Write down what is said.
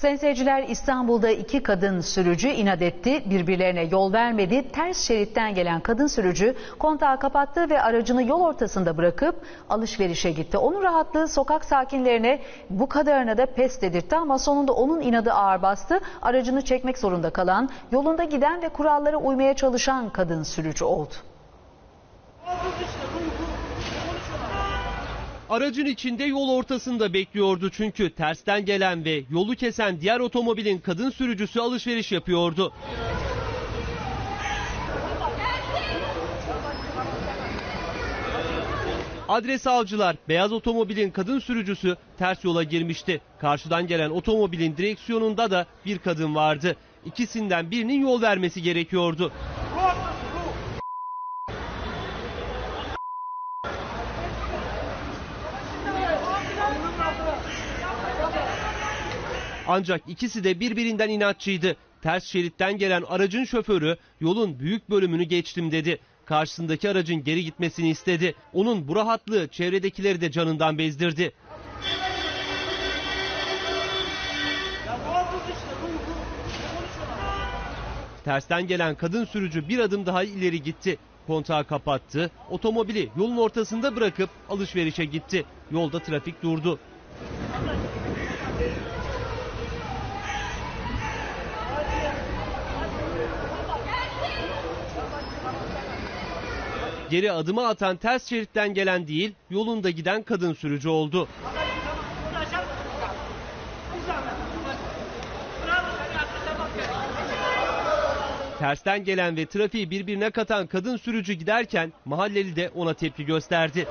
Sayın seyirciler İstanbul'da iki kadın sürücü inat etti, birbirlerine yol vermedi. Ters şeritten gelen kadın sürücü kontağı kapattı ve aracını yol ortasında bırakıp alışverişe gitti. Onun rahatlığı sokak sakinlerine bu kadarına da pes dedirtti ama sonunda onun inadı ağır bastı. Aracını çekmek zorunda kalan, yolunda giden ve kurallara uymaya çalışan kadın sürücü oldu. Aracın içinde yol ortasında bekliyordu çünkü tersten gelen ve yolu kesen diğer otomobilin kadın sürücüsü alışveriş yapıyordu. Adres avcılar beyaz otomobilin kadın sürücüsü ters yola girmişti. Karşıdan gelen otomobilin direksiyonunda da bir kadın vardı. İkisinden birinin yol vermesi gerekiyordu. Ancak ikisi de birbirinden inatçıydı. Ters şeritten gelen aracın şoförü yolun büyük bölümünü geçtim dedi. Karşısındaki aracın geri gitmesini istedi. Onun bu rahatlığı çevredekileri de canından bezdirdi. Tersten gelen kadın sürücü bir adım daha ileri gitti. Kontağı kapattı, otomobili yolun ortasında bırakıp alışverişe gitti. Yolda trafik durdu. Geri adımı atan ters şeritten gelen değil, yolunda giden kadın sürücü oldu. Tersten gelen ve trafiği birbirine katan kadın sürücü giderken mahalleli de ona tepki gösterdi.